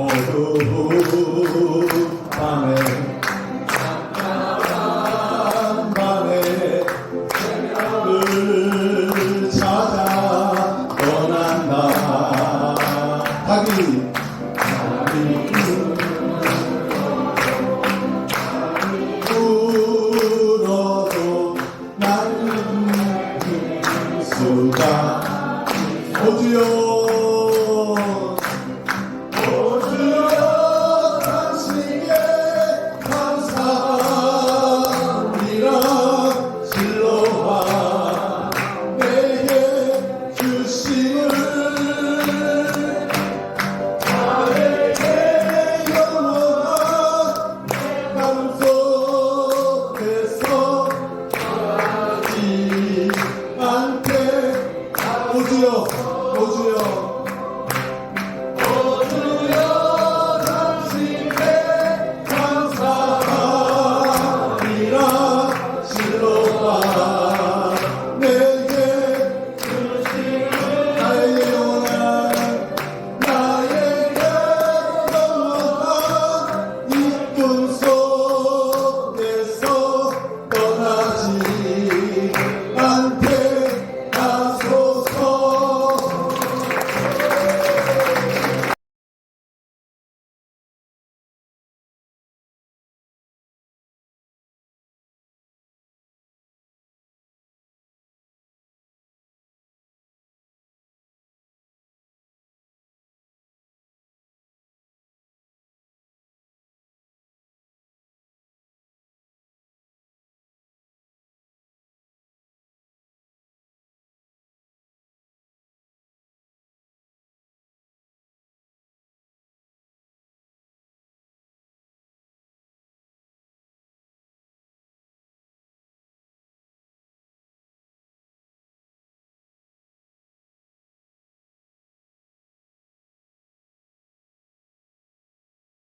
어두운 밤에 깜깜한 밤에 새벽을 찾아 떠난다. 닭이. 울어도 나는 수가 어디요 어디요.